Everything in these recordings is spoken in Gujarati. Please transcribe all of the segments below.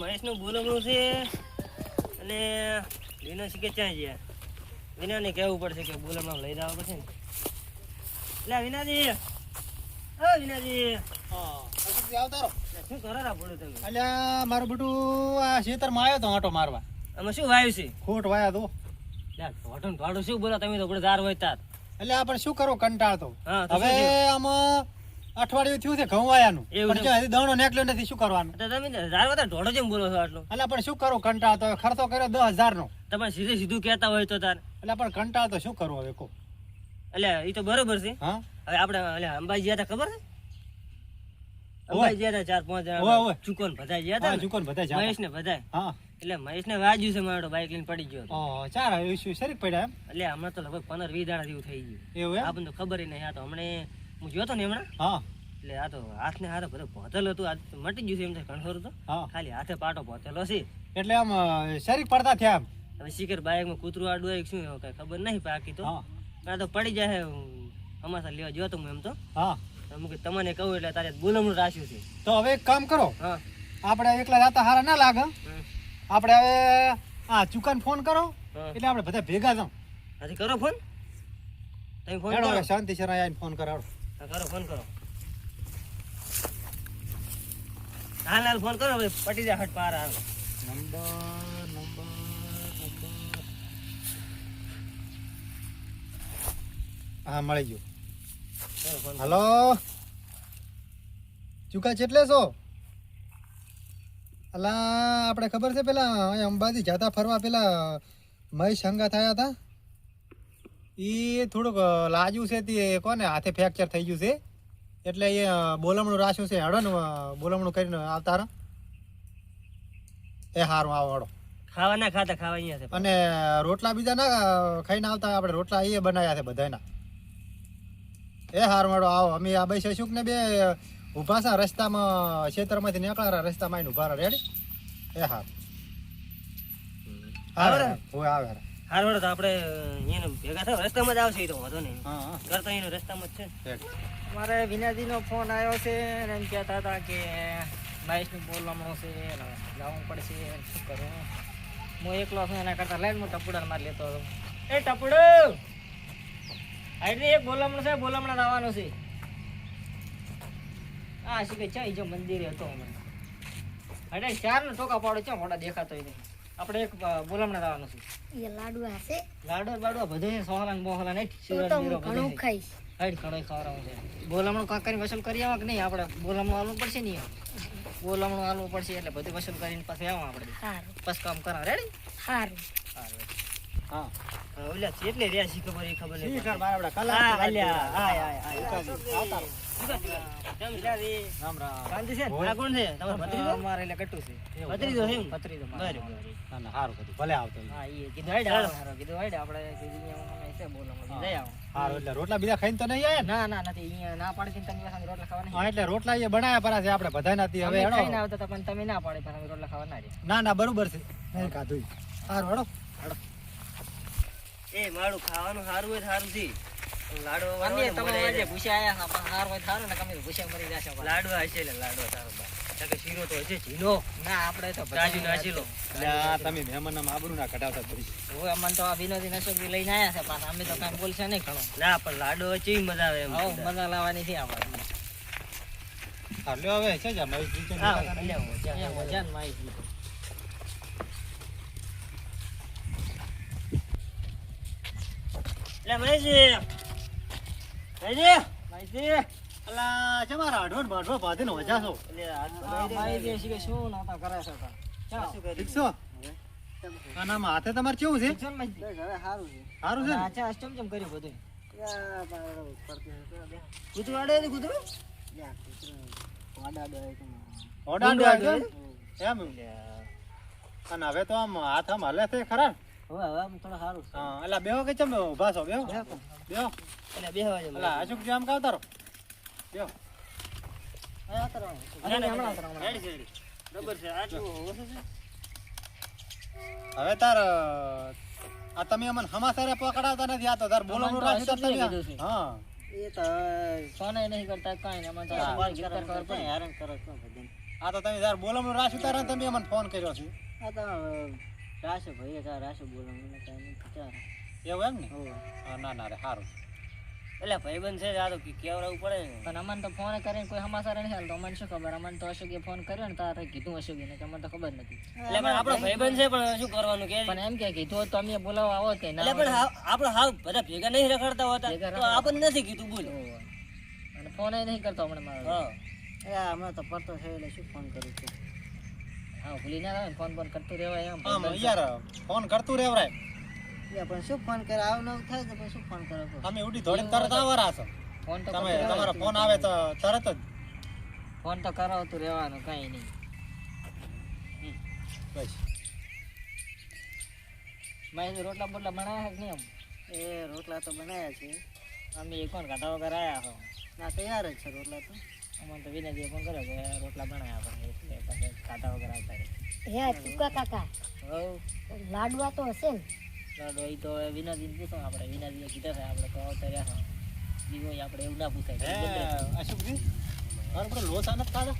મહેશનું બોલવણું છે અને વિના શીખે ક્યાં ગયા? વિનાને કહેવું પડશે કે બોલવણું લઈ જવા પડશે ને. એટલે વિનાજી. ઓ વિનાજી. શું કરો રા બોલો તમે? અલ્યા મારું બેટું આ ખેતરમાં આવ્યો તો આંટો મારવા. આમાં શું વાયું છે? ખોટ વાયા તો. શું બોલો? તમે તો હોય તાર. એટલે આપણે શું કરો કંટાળતો. હવે આમાં અઠવાડિયું થયું છે ઘઉં એવું પણ જો હજી દણો નીકળ્યો નથી શું કરવાનું? તો તમે હોય ઢોળો જેમ બોલો છો આટલો. એટલે પણ શું કરું? કંટાળ તો ખર્ચો કર્યો દસ હજાર નો તમે સીધે સીધું કહેતા હોય તો તાર. એટલે પણ કંટાળતો શું કરવું હવે કો એટલે એ તો બરોબર છે. હા? હવે આપણે એટલે અંબાજી ગયા હતા ખબર છે? અંબાજી ગયા હતા ચાર પાંચ જણા. ચુકોન બધાય ગયા હતા ચુકોન બધા જાતા. મહેશ ને બધાય હા. એટલે મહેશ ને વાજ્યું છે મારો બાઈક લઈને પડી ગયો. ઓ ચાર હવે શું શરીક પડ્યા એમ? એટલે હમણાં તો લગભગ પંદર વીસ દાડા જેવું થઈ ગયું. એવું આપણને તો ખબર નહીં આ તો હમણે હું જોયો તો ને હમણાં? હા. એટલે આ તો હાથને હાથે બધો ભોતેલ હતું. આજ મટી ગયું છે એમ થાય તો. હા. ખાલી હાથે પાટો ભોતેલો છે. એટલે આમ શરીર શરીક પડતા થયા આમ હવે શીખર બાઈકમાં કૂતરું આડું આવી શું એવું કઈ ખબર નહીં પાકી તો. આ તો પડી જાય અમાસા લેવા જોતો હું એમ તો. હા. તો તમને કહું એટલે તારે બોલમણું રાખ્યું છે. તો હવે એક કામ કરો. હા. આપણે એકલા જાતા હારા ના લાગે. આપણે હવે આ ચુકાન ફોન કરો. એટલે આપણે બધા ભેગા જાઉં. હજી કરો ફોન. તમે ફોન કરો. શાંતિ સર આવીને ફોન કરાવો. કરો ફોન કરો. હાલ હાલ ફોન કરો ભાઈ પટી જાય હટ પાર હાલ. નંબર નંબર હા મળી ગયું. હલો? ચુકા ચેટલે છો? અલા આપણે ખબર છે પેલા અંબાજી જતા ફરવા પેલા મહેશ હંગા થયા હતા? એ થોડુંક લાજ્યું છે તે કોને? હાથે ફ્રેક્ચર થઈ ગયું છે. એટલે એ બોલમણું રાખ્યું છે હડો ને બોલમણું કરીને આવતા એ હારું આવો હડો. ખાવાના ખાતા ખાવા અહીંયા છે. અને રોટલા બીજા ના ખાઈને આવતા આપણે રોટલા એ બનાવ્યા છે બધાના એ હાર મળો આવો. અમે આ બે શશુક ને બે ઊભા છે રસ્તામાં ક્ષેત્રમાંથી નીકળ્યા રસ્તામાં આવીને ઊભા રેડી એ હાર. આવે આવે? હાર તો આપણે અહીંયા ભેગા થાય. રસ્તામાં જ આવશે એ તો વાંધો નહીં. ઘર તો અહીંનો રસ્તામાં જ છે. મારે વિનાજીનો ફોન આવ્યો છે અને એમ કહેતા હતા કે બાઈસનું બોલવાનું છે જવું પડશે. શું કરું? હું એકલો છું એના કરતાં લઈને હું ટપુડા મારી લેતો હતો. એ ટપુડો! આટલી એક બોલામણું છે બોલામણા આવવાનું છે. હા શું કે ચાઈ જો મંદિરે હતો હમણાં. અરે ચાર ને ટોકા પાડો છે મોટા દેખાતો નહીં. આપણે એક બોલામણા આવવાનું છે. એ લાડુ હશે. લાડુ બાડુ બધે સોહરાંગ ને બોહલા નહીં શિવરાજ તો હું ઘણું ખાઈશ. હાઈડ ઘણો ખવડાવવું છે. બોલામણું કાંકરી વસૂલ કરી આવા કે નહીં? આપણે બોલામણું આલવું પડશે નહીં બોલામણું આલવું પડશે એટલે બધું વસૂલ કરીને પછી આવા આપણે. સારું પછી કામ કરા. રેડી સારું હા. ઓલા એટલે રહ્યા શી ખબર એ ખબર નહીં ખબર બરાબર કલા. કરી. હાય, હાય, હાય. આવતા? રામ રામ આવો આવો રોટલા તો નહીં આયા ના ના નથી ના પાડી સાથે રોટલા એટલે રોટલા એ બનાવ્યા પરા છે આપણે બધા નથી આવતા પણ તમે ના પાડી રોટલા ખાવાના ના ના બરોબર છે ખાધું સારું હેડો એ મારું ખાવાનું સારું હોય સારું છે. લાડવા પણ ને મરી હશે લાડવા સારો બા. કે શીરો તો હશે ઝીનો ના આપણે તો કાજુ નાસી લો એટલે આ તમે મહેમાનના આબરૂ ના કઢાવતા પછી હવે અમને તો આ વિનોદી નસોબી લઈને આયા છે પાછા. અમે તો કાંઈ બોલશે નહીં ઘણો. ના પણ લાડો ચેવી મજા આવે એમ હવ મજા લાવવાની છે આપણે હા લ્યો હવે છે જા મહેશ જી છે ને હા, લે મજા ને માહિતી લે મહેશજી. મહેશજી મહેશજી અલા તમારા અઢોર બાઢો વજા છો. માહિતી છે કે શું નહોતા કરે છે તો. ચાલો. શું કરી? ઠીક છો? આનામાં હાથે તમારે કેવું છે? ઠીક છે ને સારું છે. ને? હા, ચા, ચમ ચમ કર્યું બધું? કૂતરું આડે છે કૂતરું? એમ? અને હવે તો આમ હાથ આમ હલે છે ખરા ને? હવે હવે આમ થોડું સારું છે હા અલા બેહો કે ચમ ઊભા છો બેહો બેહો એટલે અશોક જી આમ કાવતારો બેહો ના, ના, હમણાં હમણાં, હમણાં. રેડી છે, રેડી. છે આટલું ઓછું છે? હવે તાર આ તમે અમને હમાસારે પકડાવતા નથી આ તો તાર બોલવાનું રાખ્યું તમે હા એ તો સોને નહીં કરતા કાંઈ નહીં. અમને તો હા. સવાલ કરતા ખબર પડે. આ તો તમે યાર બોલમનું રાશ ઉતારે તમે અમને ફોન કર્યો છે આ તો રાશે ભાઈ કા રાશે બોલો મને કાંઈ નહીં વિચાર. એવું એમ ને? હા, ના ના રે સારું એટલે ભાઈબંધ છે આ તો કેવડાવું પડે ને પણ અમને તો ફોન કરીને કોઈ સમાચાર નહીં હાલતો અમને શું ખબર? અમને તો અશોકે ફોન કર્યો ને તારે કીધું અશોકે. ને કે અમને તો ખબર નથી. એટલે પણ આપણો ભાઈબંધ છે પણ શું કરવાનું કે? પણ એમ કે કીધું હોત તો અમે બોલાવવા આવો તે ના એટલે પણ હાવ- આપણે હાવ બધા ભેગા નહીં રખડતા હોતા. તો આપણને નથી કીધું બોલ. અને ફોન નહીં કરતો હમણાં મારો. હા. હમણાં તો પડતો છે એટલે શું ફોન કરું છું? હા ભૂલી ના આવે ફોન ફોન કરતું રહેવાય એમ. આમ યાર ફોન કરતું રહેવરાય પણ શું ફોન કરે? આવું નવું થાય તો શું ફોન કરો તમે ઉડી ધોડીને તરત આવરા છો. ફોન તો તમે તમારો ફોન આવે તો તરત જ. ફોન તો કરાવતું રહેવાનું કાંઈ નહીં. બસ. મારી રોટલા બોટલા બનાવ્યા કે નહીં એ રોટલા તો બનાવ્યા છે. અમે અમે ફોન કાઢા વગર આવ્યા હો? ના તૈયાર જ છે રોટલા તો. અમને તો વિનયજીએ ફોન કર્યો કે રોટલા બનાવ્યા પણ એટલે પછી કાઢા વગર આવતા રહે હે ટૂંકા કાકા હવ લાડવા તો હશે ને લાડો ઈ તો હવે વિનાજીને પૂછો આપણે વિનાજીએ કીધા છે આપણે તો આવતા રહ્યા હા ઈ હોય આપણે એવું ના હે પૂછાય અશોકજી મારે બધો લોચા નથી ખાધા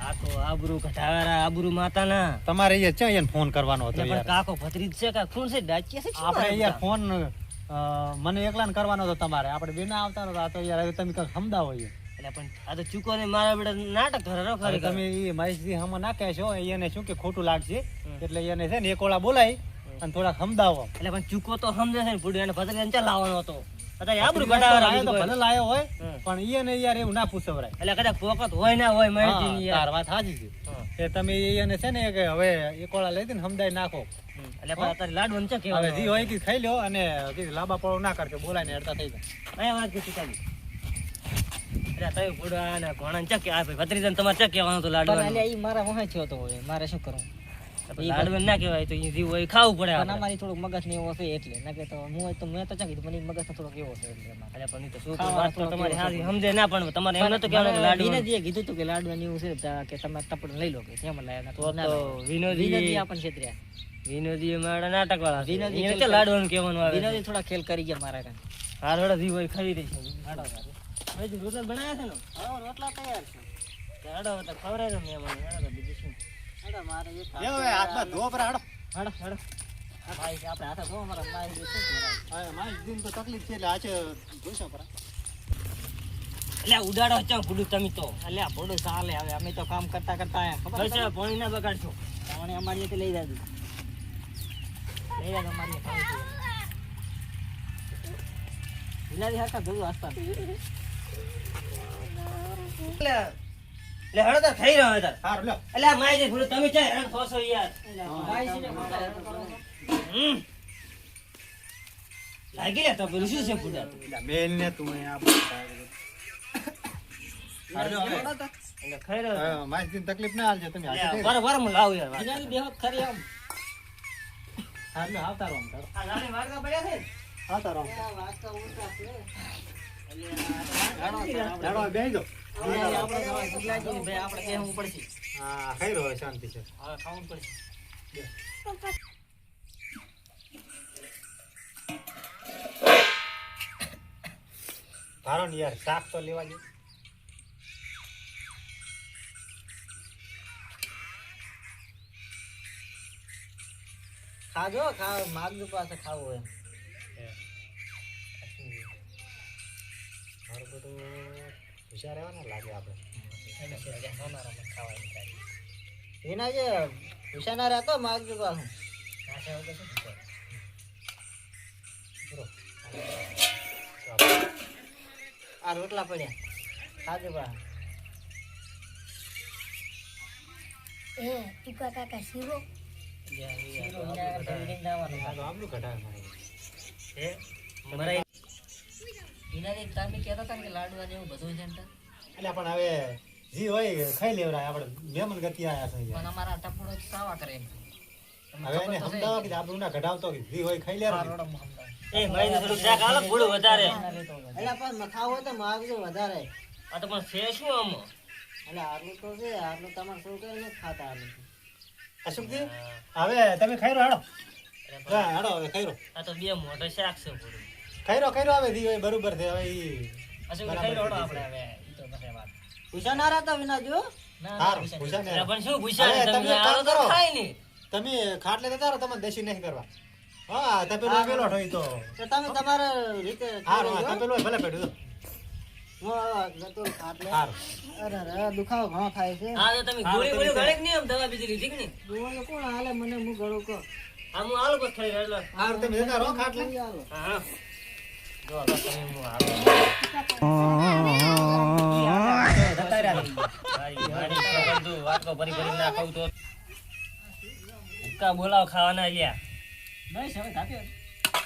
આ તો આબરૂ કઢાવાળા આબરૂ માતાના તમારે અહીંયા ચા અહીંયા ફોન કરવાનો હતો એટલે પણ યાર? કાકો ભત્રીજ છે કા ખૂન છે? ડાચિયા છે શું આપણે વાત યાર ફોન અ, મને એકલાને કરવાનો હતો તમારે. આપણે બેના આવતા નતા આ તો યાર હવે તમે કંઈક સમજાવો યાર એટલે પણ આ તો ચૂકો ને મારા બેટા નાટક કરે રો તમે એ મહેશજી હમણાં નાખે છો એને શું કે ખોટું લાગશે? એટલે એને છે ને એક બોલાય અને થોડાક સમજાવો. એટલે પણ ચૂકો તો સમજે છે ને પૂડ્યો એને ભત્રીજાને ચા હતો. અત્યારે આબરૂ કઢાવાળા લાયો તો ભલે લાયો હોય પણ એને યાર એવું ના પૂછવરાય. એટલે કદાચ પોકત હોય ના હોય યાર. વાત સાચી છે. એ તમે એને છે ને કે હવે એક ઓળા લઈ ને સમજાય નાખો. એટલે પણ અત્યારે છે હવે જી હોય કે ખાઈ લ્યો અને લાંબા પડો ના કરજો બોલાય ને અડતા થઈ જાય. અહીંયા વાત ને આ ભાઈ ભત્રીજાને તમારે કહેવાનું હતું પણ અલ્યા ઈ મારા વહાં થયો તો હવે મારે શું કરવું લાડવાનું ના કહેવાય તો જીવ હોય ખાવું પડે પણ અમારી થોડુંક મગજ ને એવો છે એટલે ના કે તો હું તો મેં તો ચા કીધું મગજ થોડોક એવો છે એટલે પણ તો શું વાત તો તમારી કેવો સમજે ના પણ તમારે એમ નતું કહેવાનું. કીધું કે છે કે તમે લઈ લો કે તેમાં લાયા તો તો. વિનોદી વિનોદી છેતર્યા વિનોદી મારા નાટક વાળા વિનોદી લાડવાનું કહેવાનું આવે વિનોદી થોડા ખેલ કરી ગયા મારા કાન હાર હળો હોય ખાઈ રહી હાડો તારે. રોટલા બનાવ્યા છે ને હા રોટલા તૈયાર છે. તે તો ખવડાવી દો મેં તો બીજું શું? હાડો મારે એક હાથમાં ધો પર હાડો. હાડો હાડો. ભાઈ આપણે હાથે ધો અમારા મારી જે શું કરાય? હવે મારી દિન તો તકલીફ છે એટલે આજે જોઈશું પર. એટલે ઉડાડો ચમ ફૂડું તમે તો. અલ્યા ભોળું ચાલે હવે અમે તો કામ કરતા કરતા ભણી ખબર ના બગાડશો. પાણી અમારી લઈ જાજો. લઈ જાજો અમારી રીતે. વિનાદી હરખા ધોયું આસપાસ. હળો તાર ખાઈ રહ્યો લ્યો. એટલે માય જે તમે ચા હેરાન થો યાર. લાગી લે તો પેલું શું છે ફૂડા મેલ ને તું આ તકલીફ ના હાલજો તમે વાર વાર હું લાવું યાર વિનાદી ખરી આમ. હારું લ્યો આવતા રહો આવતા રહો શાંતિ ને યાર શાક તો લેવા જોઈએ ખાજો ખાવ માગજો પાસે ખાવું હોય બધું હોશિયાર રહેવાના લાગે આપણે વિના જે ભૂસા રહેતો માગજો પાછું આ રોટલા પડ્યા ખાજો પાછું એ ટૂંકા કાકા શીરો તો આમનું કઢાય મરાઈ તમે કહેતા હતા ને કે લાડવા જેવું બધું છે ને એટલે પણ હવે જી હોય ખાઈ લેવરાય આપણે મહેમાન ગતિ આયા છે પણ અમારા ટપુડો સાવા કરે એમ. હવે એને સમજાવો કે આપણું ના કઢાવતો કે જી હોય ખાઈ લેવરાય એ ભાઈ ને થોડું શાક આલો ગુડ વધારે. ના એટલે પણ ખાવું હોય તો માગજો વધારે. આ તો પણ છે શું આમ? એટલે આટલું તો છે આટલું તમારે શું કઈ નથી ખાતા આટલું અશોકજી હવે તમે ખાઈ રહ્યો હાડો હાડો હવે ખાઈ રહ્યો આ તો બે મોટો શાક છે ફૂડું ખાઈ ખૈરો આવે હોય બરોબર છે હવે ઈ અશોક બરાબર ખાઈ આપણે હવે ઈ તો પછી વાત. પૂછા ના રાતા વિના જો? ના, પૂછા ને પણ શું પૂછા તમે આવો તો. ખાય ને તમે ખાટલે જતા રહો તમને દેશી નહીં કરવા. હા તપેલો પેલો ઠોઈ તો. તો તમે તમારે રીતે હારું હા પેલો ભલે પડ્યો હું આ જતો ખાટલે. હારું. અરે અરે, દુખાવો ઘણો થાય છે. હા તો તમે ગોળી ગોળી ગળે નહીં આમ દવા બીજી લીધી કોણ હાલે? મને હું ગળું કહો. આમ હું આલો બસ ખાઈ રહેલો હારું તમે જતા રહો ખાટલે હા. બોલાવ ખાવાના ધાપ્યો.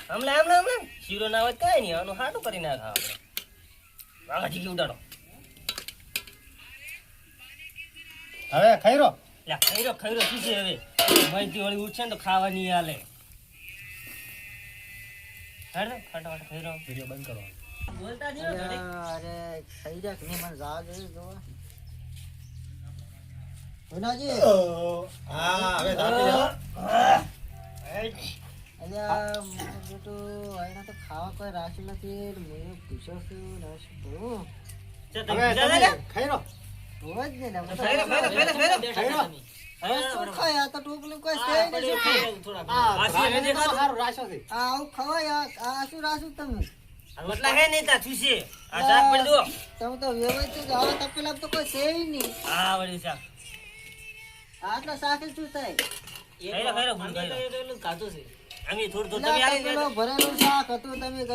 હમણાં હમણાં શીરો ના હોય કઈ નહીં આનું હાટું કરી ના ખાવા વાઘા ચીકી ઉડાડો હવે લ્યા ખૈરો ખૈરો શું છે હવે? ભાઈ વળી ઉઠશે ને તો ખાવા નહીં હાલે. હેડ ફટાફટ ખૈરો વીડિયો બંધ કરો બોલતા નહીં અરે થઈ જાય કે મને જાગ આવી જોવા. વિનાજી હા હવે ધાપી જાઓ અલ્યા મારું બેટું આઈને તો ખાવા કોઈ રાખ્યું નથી મેં પૂછ્યો છું રાખ્યું બહુ ચાલ, તમે હવે બીજા તમે લે. ખાઈ રહ્યો હોય જ ને ને, હું તો ખૈરો, ખૈરો, ખૈરો, ખૈરો. ખાઈ રહો હવે શું ખાય તો ટોપલું કોઈ છે આ નહીં, શું પડ્યું ખાય? છે થોડાક. હા વાસી એને રાશન તો દેખાતું? સારું રાખ્યો છે આ આવું ખવાય આ આ તમે કશું રોટલા નથી મોય તા થુસે. આ શાક પડી તમે આવા તપેલા છે શાક. શાક ભરેલું શાક હતું એ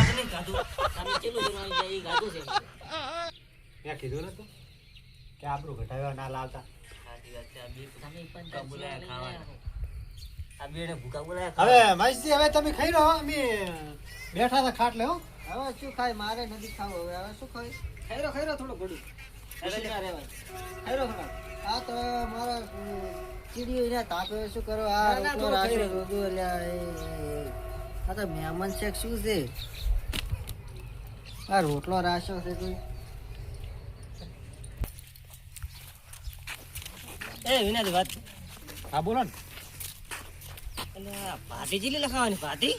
આપણે ખાધું. મેં કીધું નતું કે આપણું ઘટાડવા ના લાવતા. હવે મહેશજી હવે તમે ખાઈ રહો અમે બેઠા હતા ખાટલે હો. હવે શું ખાય મારે નથી ખાવું. હવે હવે શું ખાય ખાઈરો ખાઈરો થોડું ઘડું ના રહેવાય ખાઈરો આ તો મારા ચીડીઓ એને તાપે શું કરો? આ રોટલો. આ તો મહેમાન શેખ શું છે? આ રોટલો રાખ્યો છે તું એ વિનાથી વાત. હા બોલો ને. એટલે આ ચીલી લખાવાની ભાતી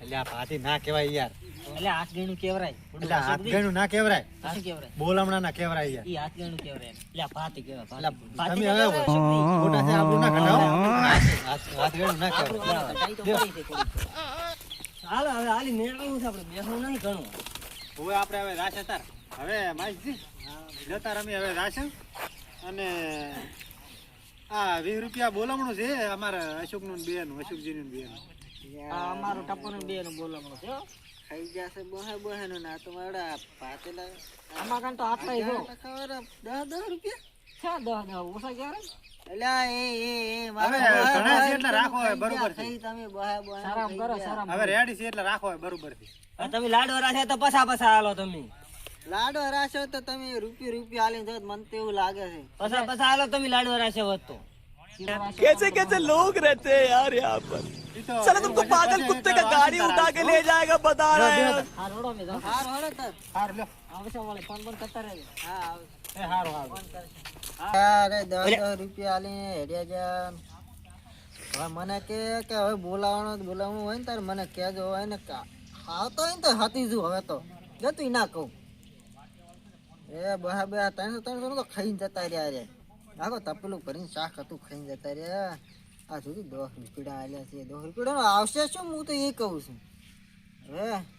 એટલે આ ભાતી ના કહેવાય યાર. એટલે હાથ ગણું કેવરાય? એટલે હાથ ગણું ના કહેવાય. હાથ કેવરાય બોલામણા ના કહેવાય યાર. ઈ હાથ ગણું કેવરાય એટલે આ ભાતી કહેવાય એટલે તમે હવે ખોટા છે આપણું ના ઘટાડો હાથ ગણું ના કહેવાય. હાલો હવે હાલી મેળવવું છે આપણે. બેસવું નહીં ઘણું. હવે આપણે હવે રાશન તાર હવે માઈજી જતા રમી હવે રાશન અને આ વીસ રૂપિયા બોલામણું છે અમારા અશોકનું ને બેનું અશોકજીનું બેનું અમારું ટપ્પુનું બે નું બોલવાનું છે હો. ખાઈ જશે બોહે બોહે નું ના તો મારા પાતેલા આમાં કાંઈ તો આટલા જો. ખબર દસ દસ રૂપિયા છે દહ દહ ઓછા કેવરાય અલ્યા એ એ એ મારા ઘણા છે એટલે રાખો બરોબર છે. તમે સારામ કરો. હવે રેડી છે એટલે રાખો હવે બરોબર છે તમે લાડવા રાખ્યા તો પસા પસા હાલો તમે લાડો રાશો તો તમે રૂપિયો રૂપિયો આલીને જો મને તો એવું લાગે છે પસા પસા હાલો તમે લાડવા રાખ્યા હોત તો कैसे कैसे लोग रहते हैं यार यहाँ पर ઈ તો चलो तुमको पागल कुत्ते का गाड़ी उठा के ले जाएगा बता रहे हैं હા રોડો મેં જાઉં. હાર હોડો તર હારું લ્યો આવશે વળી ફોન બોન કરતા રહેજો હા આવશે. એ હારું હારું અરે દસ દસ રૂપિયા આલીને હેડ્યા જાન હવે મને કે કે હવે બોલાવવાનું બોલાવવાનું હોય ને તારે મને કહેજો હોય ને કા ખાવતો હોય ને તો હાથી જુ હવે તો જતું ના કહું એ બહા બે ત્રણસો ત્રણસો તો ખાઈને જતા રહ્યા રે. આખો તપેલું ભરીને શાક હતું, ખાઈને જતા રહ્યા. આ સુધી દોહ રૂપિયા આવ્યા છે. દોહ રૂપિયા આવશે શું? હું તો એ કહું છું. હવે